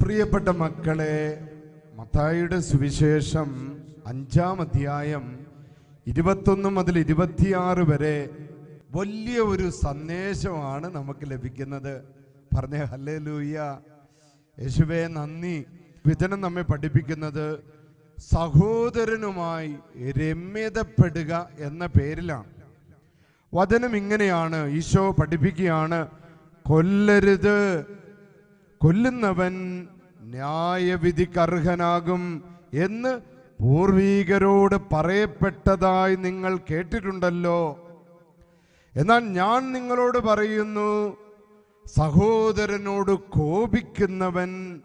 പ്രിയപ്പെട്ട മക്കളെ മത്തായിയുടെ സുവിശേഷം അഞ്ചാം അധ്യായം ഇരുപത്തൊന്ന് മുതൽ ഇരുപത്തിയാറ് വരെ വലിയ ഒരു സന്ദേശമാണ് നമുക്ക് ലഭിക്കുന്നത്. പറഞ്ഞ ഹല്ലേ ലൂയ യേശുവേ നന്ദി. വിധനം നമ്മെ പഠിപ്പിക്കുന്നത് സഹോദരനുമായി രമ്യതപ്പെടുക എന്ന പേരിലാണ്. വചനം ഇങ്ങനെയാണ്. ഈശോ പഠിപ്പിക്കുകയാണ് കൊല്ലരുത്. കൊല്ലുന്നവൻ ന്യായവിധിക്കർഹനാകും എന്ന് പൂർവീകരോട് പറയപ്പെട്ടതായി നിങ്ങൾ കേട്ടിട്ടുണ്ടല്ലോ. എന്നാൽ ഞാൻ നിങ്ങളോട് പറയുന്നു സഹോദരനോട് കോപിക്കുന്നവൻ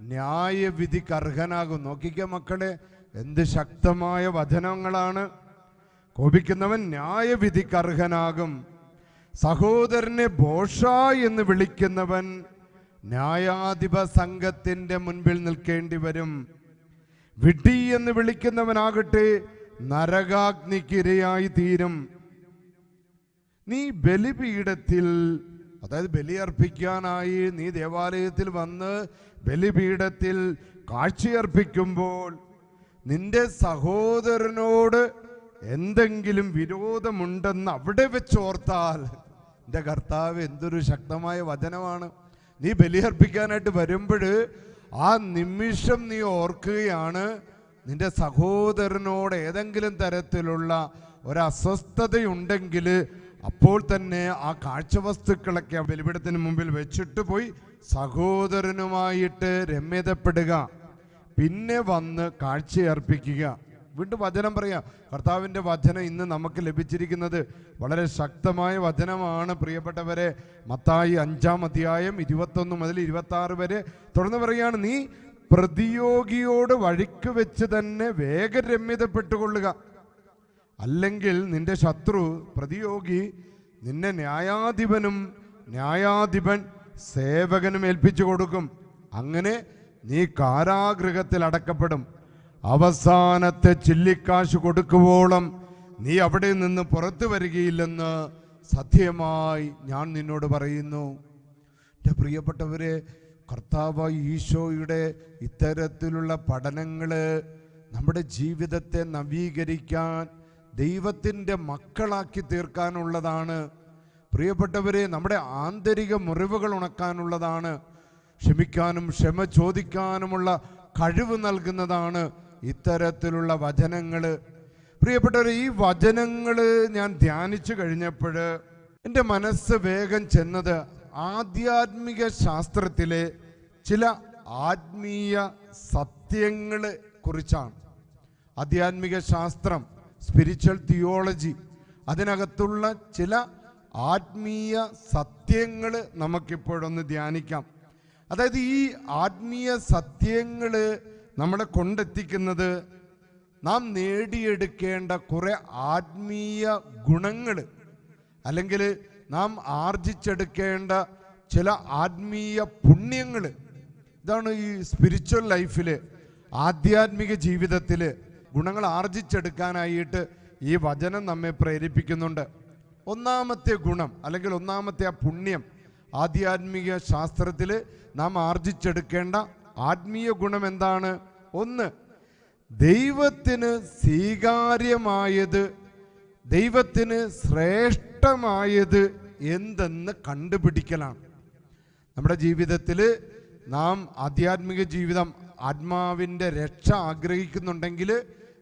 ന്യായവിധിക്ക് അർഹനാകും. നോക്കിക്ക മക്കളെ എന്ത് ശക്തമായ വചനങ്ങളാണ്. കോപിക്കുന്നവൻ ന്യായവിധിക്ക് അർഹനാകും. സഹോദരനെ ബോഷ എന്ന് വിളിക്കുന്നവൻ ന്യായാധിപ സംഘത്തിന്റെ മുൻപിൽ നിൽക്കേണ്ടി വരും. വിഡി എന്ന് വിളിക്കുന്നവനാകട്ടെ നരകാഗ്നിക്കിരയായി തീരും നീ ബലിപീഠത്തിൽ അതായത് ബലിയർപ്പിക്കാനായി നീ ദേവാലയത്തിൽ വന്ന് ബലിപീഠത്തിൽ കാഴ്ചയർപ്പിക്കുമ്പോൾ നിന്റെ സഹോദരനോട് എന്തെങ്കിലും വിരോധമുണ്ടെന്ന് അവിടെ വെച്ചോർത്താൽ എന്റെ കർത്താവ് എന്തൊരു ശക്തമായ വചനമാണ്. നീ ബലിയർപ്പിക്കാനായിട്ട് വരുമ്പോൾ ആ നിമിഷം നീ ഓർക്കുകയാണ് നിന്റെ സഹോദരനോട് ഏതെങ്കിലും തരത്തിലുള്ള ഒരസ്വസ്ഥതയുണ്ടെങ്കിൽ അപ്പോൾ തന്നെ ആ കാഴ്ചവസ്തുക്കളൊക്കെ ബലിപീഠത്തിന് മുമ്പിൽ വെച്ചിട്ട് പോയി സഹോദരനുമായിട്ട് രമ്യതപ്പെടുക. പിന്നെ വന്ന് കാഴ്ചയർപ്പിക്കുക. വീണ്ടും വചനം പറയാം. കർത്താവിന്റെ വചനം ഇന്ന് നമുക്ക് ലഭിച്ചിരിക്കുന്നത് വളരെ ശക്തമായ വചനമാണ്. പ്രിയപ്പെട്ടവരെ മത്തായി അഞ്ചാം അധ്യായം ഇരുപത്തൊന്ന് മുതൽ ഇരുപത്തി വരെ തുടർന്ന് പറയാണ് നീ പ്രതിയോഗിയോട് വഴിക്ക് വെച്ച് തന്നെ വേഗരമ്യതപ്പെട്ടുകൊള്ളുക അല്ലെങ്കിൽ നിന്റെ ശത്രു പ്രതിയോഗി നിന്നെ ന്യായാധിപനും ന്യായാധിപൻ സേവകനും ഏൽപ്പിച്ചു കൊടുക്കും. അങ്ങനെ നീ കാരാഗൃഹത്തിൽ അടക്കപ്പെടും. അവസാനത്തെ ചില്ലിക്കാശ് കൊടുക്കുവോളം നീ അവിടെ നിന്ന് പുറത്തു വരികയില്ലെന്ന് സത്യമായി ഞാൻ നിന്നോട് പറയുന്നു. എന്റെ പ്രിയപ്പെട്ടവരെ കർത്താവ് ഈശോയുടെ ഇത്തരത്തിലുള്ള പഠനങ്ങൾ നമ്മുടെ ജീവിതത്തെ നവീകരിക്കാൻ ദൈവത്തിന്റെ മക്കളാക്കി തീർക്കാനുള്ളതാണ്. പ്രിയപ്പെട്ടവരെ നമ്മുടെ ആന്തരിക മുറിവുകൾ ഉണക്കാനുള്ളതാണ്. ക്ഷമിക്കാനും ക്ഷമ ചോദിക്കാനുമുള്ള കഴിവ് നൽകുന്നതാണ് ഇത്തരത്തിലുള്ള വചനങ്ങൾ പ്രിയപ്പെട്ടവർ ഈ വചനങ്ങൾ ഞാൻ ധ്യാനിച്ചു കഴിഞ്ഞപ്പോൾ എന്റെ മനസ്സ് വേഗം ചെന്നത് ആധ്യാത്മിക ശാസ്ത്രത്തിലെ ചില ആത്മീയ സത്യങ്ങളെ കുറിച്ചാണ്. ആധ്യാത്മിക ശാസ്ത്രം സ്പിരിച്വൽ തിയോളജി അതിനകത്തുള്ള ചില ആത്മീയ സത്യങ്ങൾ നമുക്കിപ്പോഴൊന്ന് ധ്യാനിക്കാം. അതായത് ഈ ആത്മീയ സത്യങ്ങൾ നമ്മളെ കൊണ്ടെത്തിക്കുന്നത് നാം നേടിയെടുക്കേണ്ട കുറെ ആത്മീയ ഗുണങ്ങൾ അല്ലെങ്കിൽ നാം ആർജിച്ചെടുക്കേണ്ട ചില ആത്മീയ പുണ്യങ്ങൾ ഇതാണ് ഈ സ്പിരിച്വൽ ലൈഫിൽ ആധ്യാത്മിക ജീവിതത്തിൽ ഗുണങ്ങൾ ആർജിച്ചെടുക്കാനായിട്ട് ഈ വചനം നമ്മെ പ്രേരിപ്പിക്കുന്നുണ്ട്. ഒന്നാമത്തെ ഗുണം അല്ലെങ്കിൽ ഒന്നാമത്തെ ആ പുണ്യം ആധ്യാത്മിക ശാസ്ത്രത്തിൽ നാം ആർജിച്ചെടുക്കേണ്ട ആത്മീയ ഗുണം എന്താണ്? ഒന്ന് ദൈവത്തിന് സ്വീകാര്യമായത് ദൈവത്തിന് ശ്രേഷ്ഠമായത് എന്തെന്ന് കണ്ടുപിടിക്കലാണ്. നമ്മുടെ ജീവിതത്തിൽ നാം ആധ്യാത്മിക ജീവിതം ആത്മാവിന്റെ രക്ഷ ആഗ്രഹിക്കുന്നുണ്ടെങ്കിൽ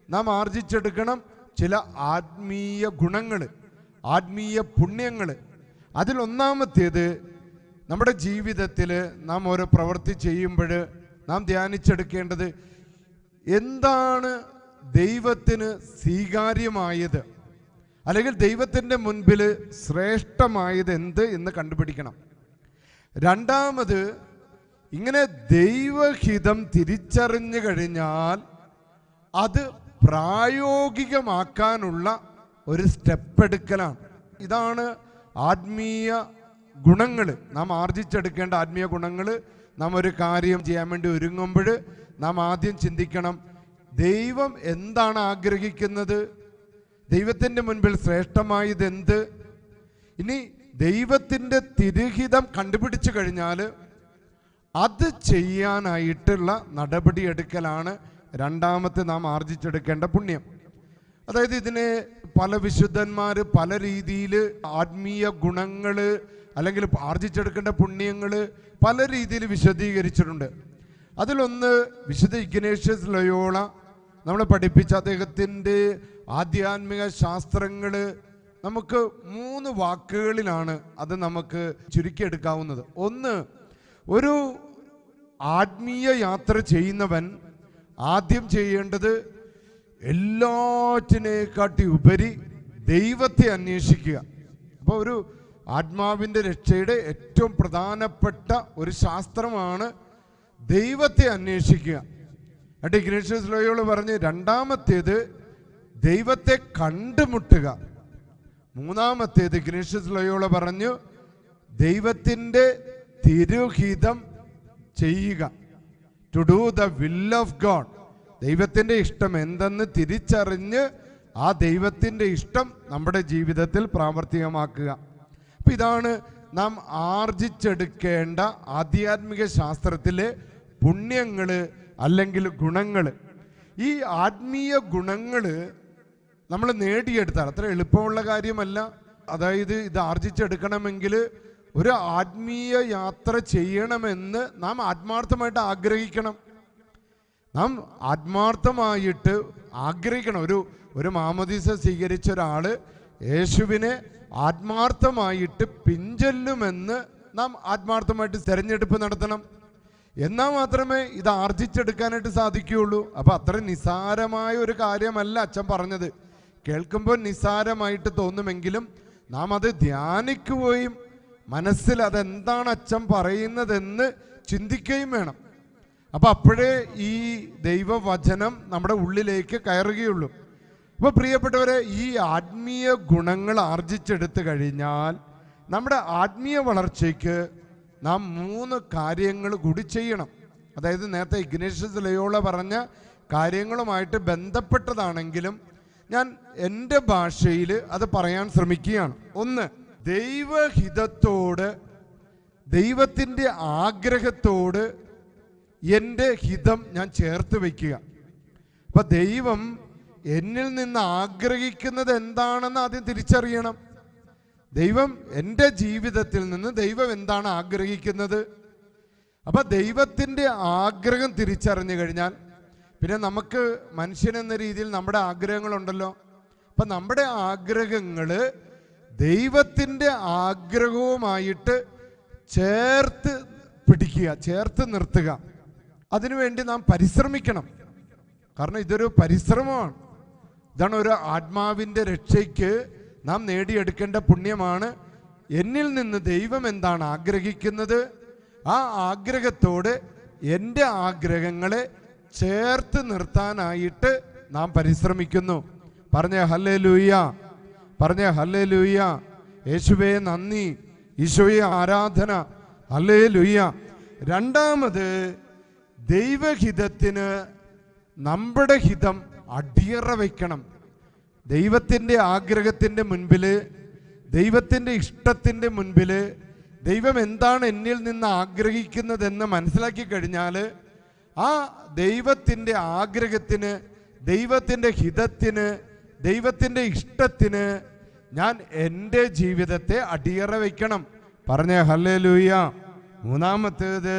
നാം ആർജിച്ചെടുക്കണം ചില ആത്മീയ ഗുണങ്ങൾ ആത്മീയ പുണ്യങ്ങൾ അതിലൊന്നാമത്തേത് നമ്മുടെ ജീവിതത്തിൽ നാം ഓരോ പ്രവൃത്തി ചെയ്യുമ്പോൾ നാം ധ്യാനിച്ചെടുക്കേണ്ടത് എന്താണ് ദൈവത്തിന് സ്വീകാര്യമായത്? അല്ലെങ്കിൽ ദൈവത്തിന്റെ മുൻപിൽ ശ്രേഷ്ഠമായത് എന്ത് എന്ന് കണ്ടുപിടിക്കണം. രണ്ടാമത് ഇങ്ങനെ ദൈവഹിതം തിരിച്ചറിഞ്ഞു കഴിഞ്ഞാൽ അത് പ്രായോഗികമാക്കാനുള്ള ഒരു സ്റ്റെപ്പ് എടുക്കലാണ്. ഇതാണ് ആത്മീയ ഗുണങ്ങൾ നാം ആർജിച്ചെടുക്കേണ്ട ആത്മീയ ഗുണങ്ങൾ നാം ഒരു കാര്യം ചെയ്യാൻ വേണ്ടി ഒരുങ്ങുമ്പോൾ നാം ആദ്യം ചിന്തിക്കണം ദൈവം എന്താണ് ആഗ്രഹിക്കുന്നത്? ദൈവത്തിന്റെ മുൻപിൽ ശ്രേഷ്ഠമായത് എന്ത് ഇനി ദൈവത്തിന്റെ തിരുഹിതം കണ്ടുപിടിച്ചു കഴിഞ്ഞാൽ അത് ചെയ്യാനായിട്ടുള്ള നടപടിയെടുക്കലാണ് രണ്ടാമത്തെ നാം ആർജിച്ചെടുക്കേണ്ട പുണ്യം. അതായത് ഇതിനെ പല വിശുദ്ധന്മാർ പല രീതിയിൽ ആത്മീയ ഗുണങ്ങൾ അല്ലെങ്കിൽ ആർജിച്ചെടുക്കേണ്ട പുണ്യങ്ങൾ പല രീതിയിൽ വിശദീകരിച്ചിട്ടുണ്ട്. അതിലൊന്ന് വിശുദ്ധ ഇഗ്നേഷ്യസ് ലയോള നമ്മളെ പഠിപ്പിച്ച അദ്ദേഹത്തിന്റെ ആധ്യാത്മിക ശാസ്ത്രങ്ങൾ നമുക്ക് മൂന്ന് വാക്കുകളിലാണ് അത് നമുക്ക് ചുരുക്കിയെടുക്കാവുന്നത്. ഒന്ന് ഒരു ആത്മീയ യാത്ര ചെയ്യുന്നവൻ ആദ്യം ചെയ്യേണ്ടത് എല്ലാറ്റിനെക്കാട്ടി ഉപരി ദൈവത്തെ അന്വേഷിക്കുക. അപ്പോൾ ഒരു ആത്മാവിന്റെ രക്ഷയുടെ ഏറ്റവും പ്രധാനപ്പെട്ട ഒരു ശാസ്ത്രമാണ് ദൈവത്തെ അന്വേഷിക്കുക. എന്നിട്ട് ഇഗ്നേഷ്യസ് ലോയോൾ പറഞ്ഞ് രണ്ടാമത്തേത് ദൈവത്തെ കണ്ടുമുട്ടുക. മൂന്നാമത്തേത് ഇഗ്നേഷ്യസ് ലോയോൾ പറഞ്ഞു ദൈവത്തിന്റെ തിരുഹിതം ചെയ്യുക. To do the will of God ദൈവത്തിന്റെ ഇഷ്ടം എന്തെന്ന് തിരിച്ചറിഞ്ഞ് ആ ദൈവത്തിന്റെ ഇഷ്ടം നമ്മുടെ ജീവിതത്തിൽ പ്രാവർത്തികമാക്കുക. അപ്പം ഇതാണ് നാം ആർജിച്ചെടുക്കേണ്ട ആധ്യാത്മിക ശാസ്ത്രത്തിലെ പുണ്യങ്ങൾ അല്ലെങ്കിൽ ഗുണങ്ങൾ ഈ ആത്മീയ ഗുണങ്ങൾ നമ്മൾ നേടിയെടുത്താൽ അത്ര എളുപ്പമുള്ള കാര്യമല്ല. അതായത് ഇത് ആർജിച്ചെടുക്കണമെങ്കിൽ ഒരു ആത്മീയ യാത്ര ചെയ്യണമെന്ന് നാം ആത്മാർത്ഥമായിട്ട് ആഗ്രഹിക്കണം. നാം ആത്മാർത്ഥമായിട്ട് ആഗ്രഹിക്കണം. ഒരു ഒരു മാമോദീസ സ്വീകരിച്ച ഒരാൾ യേശുവിനെ ആത്മാർത്ഥമായിട്ട് പിഞ്ചൊല്ലുമെന്ന് നാം ആത്മാർത്ഥമായിട്ട് തെരഞ്ഞെടുപ്പ് നടത്തണം. എന്നാൽ മാത്രമേ ഇത് ആർജിച്ചെടുക്കാനായിട്ട് സാധിക്കുകയുള്ളൂ. അപ്പൊ അത്ര നിസാരമായ ഒരു കാര്യമല്ല അച്ഛൻ പറഞ്ഞത്. കേൾക്കുമ്പോൾ നിസാരമായിട്ട് തോന്നുമെങ്കിലും നാം അത് ധ്യാനിക്കുകയും മനസ്സിൽ അതെന്താണ് അച്ഛൻ പറയുന്നതെന്ന് ചിന്തിക്കുകയും വേണം. അപ്പൊ അപ്പോഴേ ഈ ദൈവവചനം നമ്മുടെ ഉള്ളിലേക്ക് കയറുകയുള്ളൂ. അപ്പൊ പ്രിയപ്പെട്ടവരെ ഈ ആത്മീയ ഗുണങ്ങൾ ആർജിച്ചെടുത്തു കഴിഞ്ഞാൽ നമ്മുടെ ആത്മീയ വളർച്ചയ്ക്ക് നാം മൂന്ന് കാര്യങ്ങൾ കൂടി ചെയ്യണം. അതായത് നേരത്തെ ഇഗ്നേഷ്യസ് ലയോള പറഞ്ഞ കാര്യങ്ങളുമായിട്ട് ബന്ധപ്പെട്ടതാണെങ്കിലും ഞാൻ എന്റെ ഭാഷയിൽ അത് പറയാൻ ശ്രമിക്കുകയാണ്. ഒന്ന് ദൈവഹിതത്തോട് ദൈവത്തിന്റെ ആഗ്രഹത്തോട് എന്റെ ഹിതം ഞാൻ ചേർത്ത് വയ്ക്കുക. അപ്പം ദൈവം എന്നിൽ നിന്ന് ആഗ്രഹിക്കുന്നത് എന്താണെന്ന് ആദ്യം തിരിച്ചറിയണം. ദൈവം എന്റെ ജീവിതത്തിൽ നിന്ന് ദൈവം എന്താണ് ആഗ്രഹിക്കുന്നത്? അപ്പൊ ദൈവത്തിന്റെ ആഗ്രഹം തിരിച്ചറിഞ്ഞു കഴിഞ്ഞാൽ പിന്നെ നമുക്ക് മനുഷ്യൻ എന്ന രീതിയിൽ നമ്മുടെ ആഗ്രഹങ്ങളുണ്ടല്ലോ. അപ്പൊ നമ്മുടെ ആഗ്രഹങ്ങൾ ദൈവത്തിന്റെ ആഗ്രഹവുമായിട്ട് ചേർത്ത് പിടിക്കുക ചേർത്ത് നിർത്തുക. അതിനുവേണ്ടി നാം പരിശ്രമിക്കണം. കാരണം ഇതൊരു പരിശ്രമമാണ്. ഇതാണ് ഒരു ആത്മാവിന്റെ രക്ഷയ്ക്ക് നാം നേടിയെടുക്കേണ്ട പുണ്യമാണ്. എന്നിൽ നിന്ന് ദൈവം എന്താണ് ആഗ്രഹിക്കുന്നത്? ആ ആഗ്രഹത്തോട് എന്റെ ആഗ്രഹങ്ങളെ ചേർത്ത് നിർത്താനായിട്ട് നാം പരിശ്രമിക്കുന്നു. പറഞ്ഞ ഹല്ലേ ലൂയ്യ പറഞ്ഞ ഹല്ലേ ലൂയ്യ യേശുവേ നന്ദി. ഈശോയെ ആരാധന. ഹല്ലേ ലൂയ്യ രണ്ടാമത് ദൈവഹിതത്തിന് നമ്മുടെ ഹിതം അടിയറ വയ്ക്കണം ദൈവത്തിന്റെ ആഗ്രഹത്തിന്റെ മുൻപിൽ ദൈവത്തിന്റെ ഇഷ്ടത്തിന്റെ മുൻപിൽ ദൈവം എന്താണ് എന്നിൽ നിന്ന് ആഗ്രഹിക്കുന്നതെന്ന് മനസ്സിലാക്കി കഴിഞ്ഞാൽ ആ ദൈവത്തിന്റെ ആഗ്രഹത്തിന് ദൈവത്തിന്റെ ഹിതത്തിന് ദൈവത്തിന്റെ ഇഷ്ടത്തിന് ഞാൻ എന്റെ ജീവിതത്തെ അടിയറ വയ്ക്കണം പറഞ്ഞ ഹല്ലേ ലൂയ മൂന്നാമത്തേത്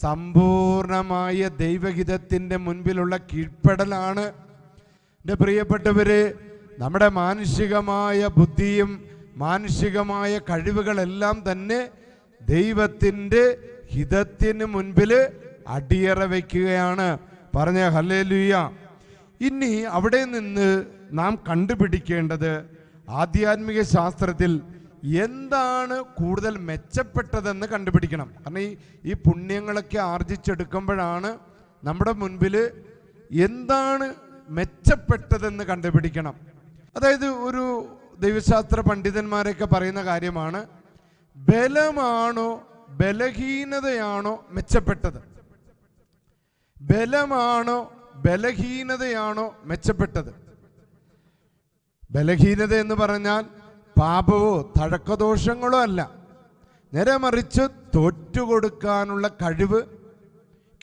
സമ്പൂർണമായ ദൈവഹിതത്തിന്റെ മുൻപിലുള്ള കീഴ്പ്പെടലാണ്. എന്റെ പ്രിയപ്പെട്ടവര് നമ്മുടെ മാനുഷികമായ ബുദ്ധിയും മാനുഷികമായ കഴിവുകളെല്ലാം തന്നെ ദൈവത്തിന്റെ ഹിതത്തിന് മുൻപിൽ അടിയറ വയ്ക്കുകയാണ്. പറഞ്ഞ ഹല്ലേലൂയ. ഇനി അവിടെ നിന്ന് നാം കണ്ടുപിടിക്കേണ്ടത് ആധ്യാത്മിക ശാസ്ത്രത്തിൽ എന്താണ് കൂടുതൽ മെച്ചപ്പെട്ടതെന്ന് കണ്ടുപിടിക്കണം. കാരണം ഈ ഈ പുണ്യങ്ങളൊക്കെ ആർജിച്ചെടുക്കുമ്പോഴാണ് നമ്മുടെ മുൻപിൽ എന്താണ് മെച്ചപ്പെട്ടതെന്ന് കണ്ടുപിടിക്കണം. അതായത് ഒരു ദൈവശാസ്ത്ര പണ്ഡിതന്മാരൊക്കെ പറയുന്ന കാര്യമാണ് ബലമാണോ ബലഹീനതയാണോ മെച്ചപ്പെട്ടത്? ബലമാണോ ബലഹീനതയാണോ മെച്ചപ്പെട്ടത്? ബലഹീനത എന്ന് പറഞ്ഞാൽ പാപവോ തഴക്കദോഷങ്ങളോ അല്ല. നേരെ മറിച്ച് തോറ്റുകൊടുക്കാനുള്ള കഴിവ്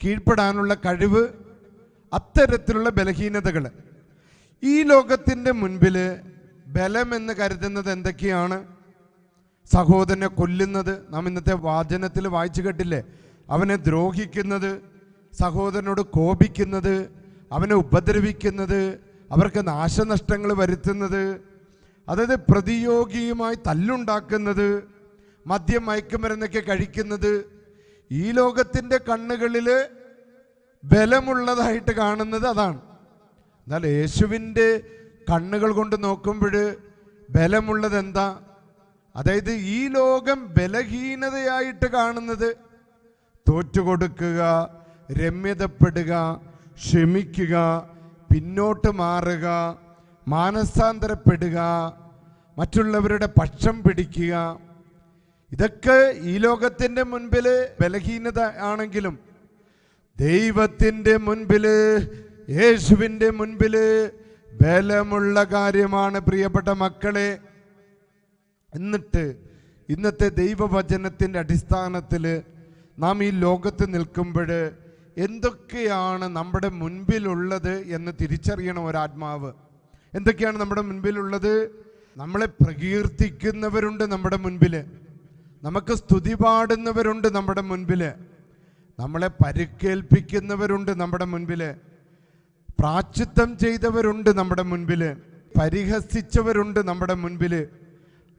കീഴ്പ്പെടാനുള്ള കഴിവ് അത്തരത്തിലുള്ള ബലഹീനതകൾ ഈ ലോകത്തിന്റെ മുൻപിൽ ബലമെന്ന് കരുതുന്നത് എന്തൊക്കെയാണ്? സഹോദരനെ കൊല്ലുന്നത്. നാം ഇന്നത്തെ വാചനത്തിൽ വായിച്ചു കേട്ടില്ലേ? അവനെ ദ്രോഹിക്കുന്നത് സഹോദരനോട് കോപിക്കുന്നത് അവനെ ഉപദ്രവിക്കുന്നത് അവർക്ക് നാശനഷ്ടങ്ങൾ വരുത്തുന്നത് അതായത് പ്രതിയോഗിയുമായി തല്ലുണ്ടാക്കുന്നത് മദ്യം മയക്കുമരുന്നൊക്കെ കഴിക്കുന്നത് ഈ ലോകത്തിന്റെ കണ്ണുകളിൽ ബലമുള്ളതായിട്ട് കാണുന്നത് അതാണ്. എന്നാൽ യേശുവിന്റെ കണ്ണുകൾ കൊണ്ട് നോക്കുമ്പോൾ ബലമുള്ളത് എന്താ? അതായത് ഈ ലോകം ബലഹീനതയായിട്ട് കാണുന്നത് തോറ്റുകൊടുക്കുക രമ്യതപ്പെടുക ക്ഷമിക്കുക പിന്നോട്ട് മാറുക മാനസാന്തരപ്പെടുക മറ്റുള്ളവരുടെ പക്ഷം പിടിക്കുക. ഇതൊക്കെ ഈ ലോകത്തിന്റെ മുൻപിൽ ബലഹീനത ആണെങ്കിലും ദൈവത്തിന്റെ മുൻപിൽ യേശുവിന്റെ മുൻപിൽ ബലമുള്ള കാര്യമാണ് പ്രിയപ്പെട്ട മക്കളെ. എന്നിട്ട് ഇന്നത്തെ ദൈവവചനത്തിന്റെ അടിസ്ഥാനത്തിൽ നാം ഈ ലോകത്ത് നിൽക്കുമ്പോൾ എന്തൊക്കെയാണ് നമ്മുടെ മുൻപിലുള്ളത് എന്ന് തിരിച്ചറിയണം ഒരാത്മാവ്. എന്തൊക്കെയാണ് നമ്മുടെ മുൻപിലുള്ളത്? നമ്മളെ പ്രകീർത്തിക്കുന്നവരുണ്ട് നമ്മുടെ മുൻപിൽ നമുക്ക് സ്തുതി പാടുന്നവരുണ്ട് നമ്മുടെ മുൻപിൽ നമ്മളെ പരിക്കേൽപ്പിക്കുന്നവരുണ്ട് നമ്മുടെ മുൻപിൽ പ്രാച്ചിത്വം ചെയ്തവരുണ്ട് നമ്മുടെ മുൻപിൽ പരിഹസിച്ചവരുണ്ട് നമ്മുടെ മുൻപിൽ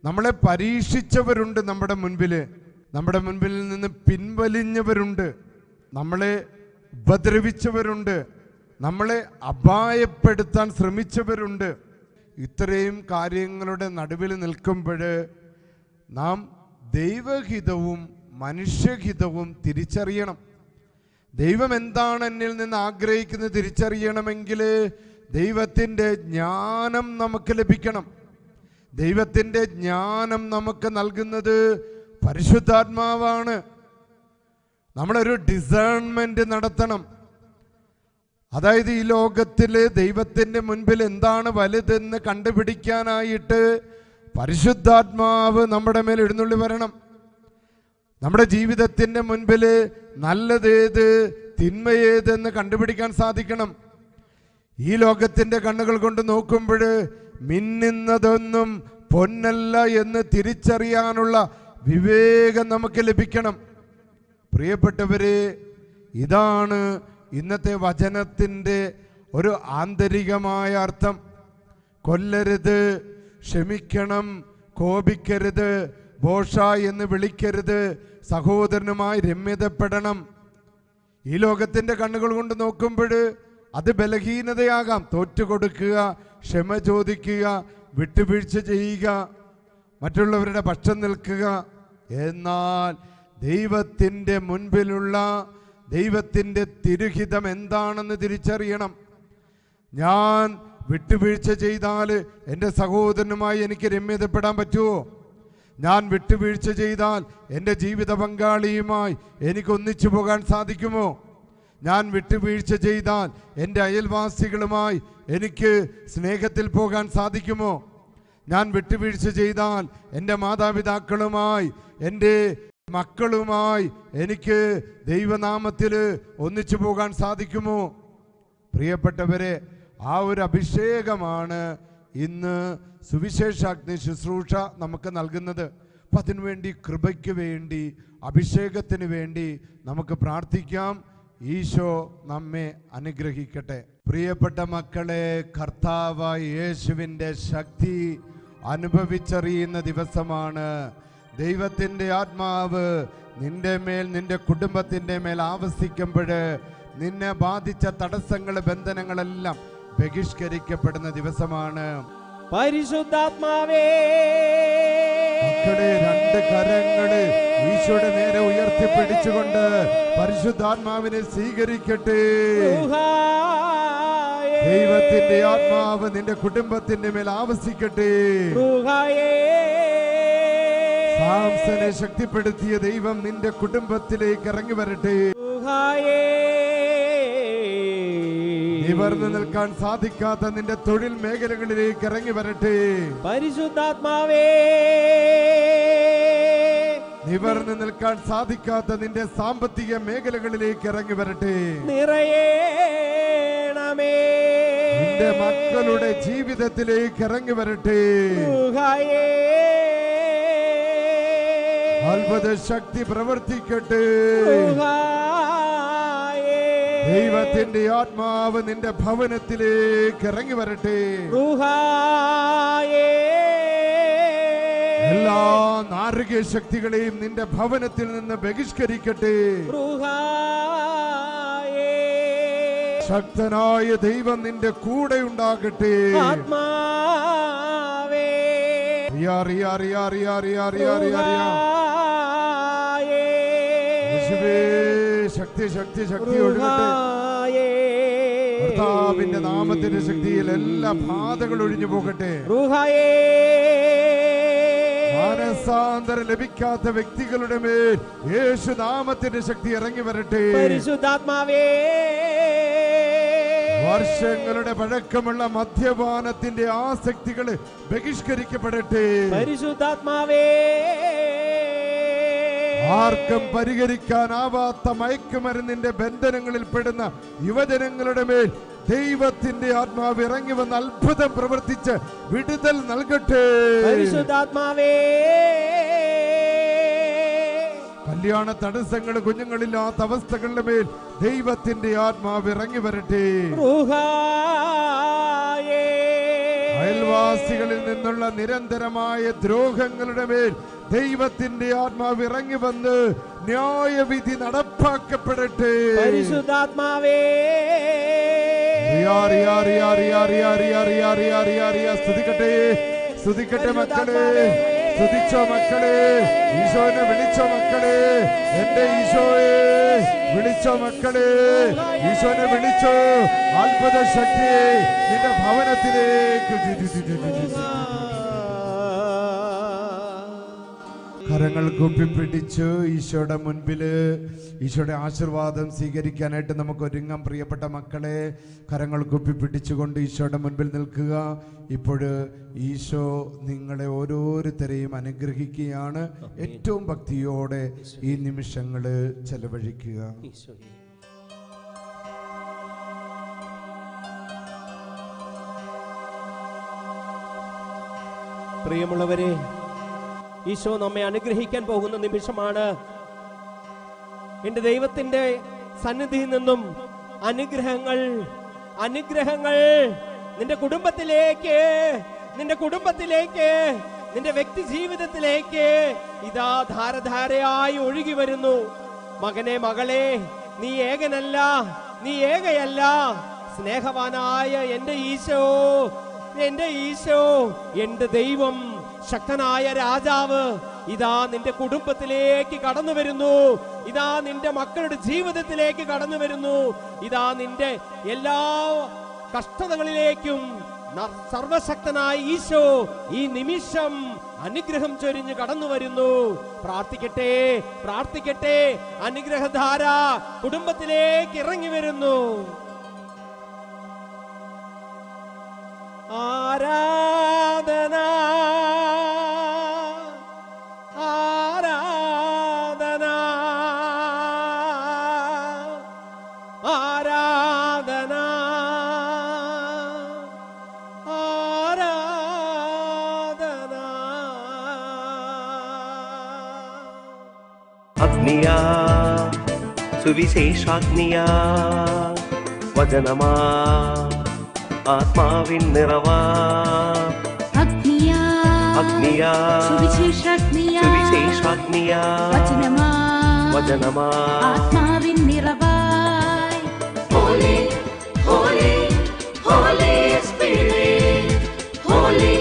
നമ്മളെ പരീക്ഷിച്ചവരുണ്ട് നമ്മുടെ മുൻപിൽ നമ്മുടെ മുൻപിൽ നിന്ന് പിൻവലിഞ്ഞവരുണ്ട്. നമ്മളെ ഉപദ്രവിച്ചവരുണ്ട്. നമ്മളെ അപായപ്പെടുത്താൻ ശ്രമിച്ചവരുണ്ട്. ഇത്രയും കാര്യങ്ങളുടെ നടുവിൽ നിൽക്കുമ്പോൾ നാം ദൈവഹിതവും മനുഷ്യഹിതവും തിരിച്ചറിയണം. ദൈവം എന്താണ് എന്നിൽ നിന്ന് ആഗ്രഹിക്കുന്നത് തിരിച്ചറിയണമെങ്കിൽ ദൈവത്തിന്റെ ജ്ഞാനം നമുക്ക് ലഭിക്കണം. ദൈവത്തിന്റെ ജ്ഞാനം നമുക്ക് നൽകുന്നത് പരിശുദ്ധാത്മാവാണ്. നമ്മളൊരു ഡിസേൺമെന്റ് നടത്തണം. അതായത് ഈ ലോകത്തിൽ ദൈവത്തിന്റെ മുൻപിൽ എന്താണ് വലുതെന്ന് കണ്ടുപിടിക്കാനായിട്ട് പരിശുദ്ധാത്മാവ് നമ്മുടെ മേൽ എഴുന്നള്ളി വരണം. നമ്മുടെ ജീവിതത്തിന്റെ മുൻപിൽ നല്ലതേത് തിന്മയേതെന്ന് കണ്ടുപിടിക്കാൻ സാധിക്കണം. ഈ ലോകത്തിന്റെ കണ്ണുകൾ കൊണ്ട് നോക്കുമ്പോൾ മിന്നുന്നതൊന്നും പൊന്നല്ല എന്ന് തിരിച്ചറിയാനുള്ള വിവേകം നമുക്ക് ലഭിക്കണം. പ്രിയപ്പെട്ടവരെ ഇതാണ് ഇന്നത്തെ വചനത്തിന്റെ ഒരു ആന്തരികമായ അർത്ഥം കൊല്ലരുത് ക്ഷമിക്കണം കോപിക്കരുത് ബോഷ എന്ന് വിളിക്കരുത് സഹോദരനുമായി രമ്യതപ്പെടണം. ഈ ലോകത്തിന്റെ കണ്ണുകൾ കൊണ്ട് നോക്കുമ്പോൾ അത് ബലഹീനതയാകാം. തോറ്റുകൊടുക്കുക ക്ഷമ ചോദിക്കുക വിട്ടുവീഴ്ച ചെയ്യുക മറ്റുള്ളവരുടെ പക്ഷം നിൽക്കുക. എന്നാൽ ദൈവത്തിന്റെ മുൻപിലുള്ള ദൈവത്തിന്റെ തിരുഹിതം എന്താണെന്ന് തിരിച്ചറിയണം. ഞാൻ വിട്ടുവീഴ്ച ചെയ്താൽ എന്റെ സഹോദരനുമായി എനിക്ക് രമ്യതപ്പെടാൻ പറ്റുമോ? ഞാൻ വിട്ടുവീഴ്ച ചെയ്താൽ എന്റെ ജീവിത പങ്കാളിയുമായി എനിക്ക് ഒന്നിച്ചു പോകാൻ സാധിക്കുമോ? ഞാൻ വിട്ടുവീഴ്ച ചെയ്താൽ എന്റെ അയൽവാസികളുമായി എനിക്ക് സ്നേഹത്തിൽ പോകാൻ സാധിക്കുമോ? ഞാൻ വിട്ടുവീഴ്ച ചെയ്താൽ എന്റെ മാതാപിതാക്കളുമായി എന്റെ മക്കളുമായി എനിക്ക് ദൈവനാമത്തിൽ ഒന്നിച്ചു പോകാൻ സാധിക്കുമോ? പ്രിയപ്പെട്ടവരെ ആ ഒരു അഭിഷേകമാണ് ഇന്ന് സുവിശേഷാഗ്നി ശുശ്രൂഷ നമുക്ക് നൽകുന്നത്. അപ്പം അതിനുവേണ്ടി കൃപയ്ക്ക് വേണ്ടി അഭിഷേകത്തിന് വേണ്ടി നമുക്ക് പ്രാർത്ഥിക്കാം. ഈശോ നമ്മെ അനുഗ്രഹിക്കട്ടെ. പ്രിയപ്പെട്ട മക്കളെ കർത്താവായ യേശുവിന്റെ ശക്തി അനുഭവിച്ചറിയുന്ന ദിവസമാണ് ദൈവത്തിന്റെ ആത്മാവ് നിന്റെ മേൽ നിന്റെ കുടുംബത്തിന്റെ മേൽ ആവസിക്കുമ്പോൾ നിന്നെ ബാധിച്ച തടസ്സങ്ങൾ ബന്ധനങ്ങളെല്ലാം ബഹിഷ്കരിക്കപ്പെടുന്ന ദിവസമാണ്. പരിശുദ്ധാത്മാവേ. മക്കളെ രണ്ട് കരങ്ങൾ ഈശോയുടെ നേരെ ഉയർത്തിപ്പിടിച്ചുകൊണ്ട് പരിശുദ്ധാത്മാവിനെ സ്വീകരിക്കട്ടെ. ദൈവത്തിന്റെ ആത്മാവ് നിന്റെ കുടുംബത്തിന്റെ മേൽ ആവസിക്കട്ടെ. സാംസനെ ശക്തിപ്പെടുത്തിയ ദൈവം നിന്റെ കുടുംബത്തിലേക്ക് ഇറങ്ങി വരട്ടെ. നിവർന്നു നിൽക്കാൻ സാധിക്കാത്ത നിന്റെ തൊഴിൽ മേഖലകളിലേക്ക് ഇറങ്ങി വരട്ടെ. പരിശുദ്ധാത്മാവേ. നിവർന്നു നിൽക്കാൻ സാധിക്കാത്ത നിന്റെ സാമ്പത്തിക മേഖലകളിലേക്ക് ഇറങ്ങി വരട്ടെ. നിറയേണമേ. നിന്റെ മക്കളുടെ ജീവിതത്തിലേക്ക് ഇറങ്ങി വരട്ടെ. അത്ഭുത ശക്തി പ്രവർത്തിക്കട്ടെ. ദൈവത്തിന്റെ ആത്മാവ് നിന്റെ ഭവനത്തിലേക്ക് ഇറങ്ങി വരട്ടെ. എല്ലാ നാരകീയ ശക്തികളെയും നിന്റെ ഭവനത്തിൽ നിന്ന് ബഹിഷ്കരിക്കട്ടെ. ശക്തനായ ദൈവം നിന്റെ കൂടെ ഉണ്ടാകട്ടെ. ആത്മാവേ. അറിയാ യേശുവേ ശക്തി ശക്തി ശക്തി ഒഴുകട്ടെ. കർത്താവിന്റെ നാമത്തിന്റെ ശക്തിയിൽ എല്ലാ ബാധകൾ ഒഴിഞ്ഞു പോകട്ടെ. മാനസാന്തരം ലഭിക്കാത്ത വ്യക്തികളുടെ മേൽ യേശു നാമത്തിന്റെ ശക്തി ഇറങ്ങി വരട്ടെ. പരിശുദ്ധാത്മാവേ. വർഷങ്ങളുടെ പഴക്കമുള്ള മദ്യപാനത്തിന്റെ ആസക്തികൾ ബഹിഷ്കരിക്കപ്പെടട്ടെ. പരിശുദ്ധാത്മാവേ. ആർക്കും പരിഹരിക്കാനാവാത്ത മയക്കുമരുന്നിന്റെ ബന്ധനങ്ങളിൽ പെടുന്ന യുവജനങ്ങളുടെ മേൽ ദൈവത്തിന്റെ ആത്മാവ് ഇറങ്ങി വന്ന് അത്ഭുതം പ്രവർത്തിച്ച് വിടുതൽ നൽകട്ടെ. പരിശുദ്ധാത്മാവേ. കല്യാണ തടസ്സങ്ങൾ കുഞ്ഞുങ്ങളില്ലാത്ത അവസ്ഥകളുടെ മേൽ ദൈവത്തിന്റെ ആത്മാവ് ഇറങ്ങി വരട്ടെ. അയൽവാസികളിൽ നിന്നുള്ള നിരന്തരമായ ദ്രോഹങ്ങളുടെ മേൽ ദൈവത്തിന്റെ ആത്മാവ് ഇറങ്ങി വന്ന് ന്യായവിധി നടപ്പാക്കപ്പെടട്ടെ. പരിശുദ്ധാത്മാവേ. സ്തുതിക്കട്ടെ സ്തുതിക്കട്ടെ മക്കളെ. സ്തുതിച്ചോ മക്കളെ. ഈശോനെ വിളിച്ചോ മക്കളെ. എന്റെ ഈശോയെ വിളിച്ചോ മക്കളെ. ഈശോനെ വിളിച്ചോ. അത്ഭുത ശക്തിയെ നിന്റെ ഭവനത്തിലേക്ക്. കരങ്ങൾ കൂപ്പിപ്പിടിച്ച് ഈശോയുടെ മുൻപിൽ ഈശോയുടെ ആശീർവാദം സ്വീകരിക്കാനായിട്ട് നമുക്ക് ഒരുങ്ങാം. പ്രിയപ്പെട്ട മക്കളെ കരങ്ങൾ കൂപ്പിപ്പിടിച്ചുകൊണ്ട് ഈശോയുടെ മുൻപിൽ നിൽക്കുക. ഇപ്പോഴ് ഈശോ നിങ്ങളെ ഓരോരുത്തരെയും അനുഗ്രഹിക്കുകയാണ്. ഏറ്റവും ഭക്തിയോടെ ഈ നിമിഷങ്ങൾ ചെലവഴിക്കുക. പ്രിയമുള്ളവരെ ഈശോ നമ്മെ അനുഗ്രഹിക്കാൻ പോകുന്ന നിമിഷമാണ്. എന്റെ ദൈവത്തിന്റെ സന്നിധിയിൽ നിന്നും അനുഗ്രഹങ്ങൾ അനുഗ്രഹങ്ങൾ നിന്റെ കുടുംബത്തിലേക്ക് നിന്റെ കുടുംബത്തിലേക്ക് നിന്റെ വ്യക്തി ജീവിതത്തിലേക്ക് ഇതാ ധാരധാരയായി ഒഴുകി വരുന്നു. മകനെ മകളെ നീ ഏകനല്ല നീ ഏകയല്ല. സ്നേഹവാനായ എന്റെ ഈശോ എന്റെ ഈശോ എന്റെ ദൈവം ശക്തനായ രാജാവ് ഇതാ നിന്റെ കുടുംബത്തിലേക്ക് കടന്നു വരുന്നു. ഇതാ നിന്റെ മക്കളുടെ ജീവിതത്തിലേക്ക് കടന്നു വരുന്നു. ഇതാ നിന്റെ എല്ലാ കഷ്ടതകളിലേക്കും സർവശക്തനായ ഈശോ ഈ നിമിഷം അനുഗ്രഹം ചൊരിഞ്ഞ് കടന്നു വരുന്നു. പ്രാർത്ഥിക്കട്ടെ പ്രാർത്ഥിക്കട്ടെ. അനുഗ്രഹധാര കുടുംബത്തിലേക്ക് ഇറങ്ങി വരുന്നു. ആരാധന സുവിശേഷാഗ്നിയാ വചനമാ ആത്മാവിൻ നിറവാ അഗ്നിയാ അഗ്നിയാ സുവിശേഷാഗ്നിയാ സുവിശേഷാഗ്നിയാ വചനമാ വചനമാ ആത്മാവിൻ നിറവായ് holy holy holy spirit holy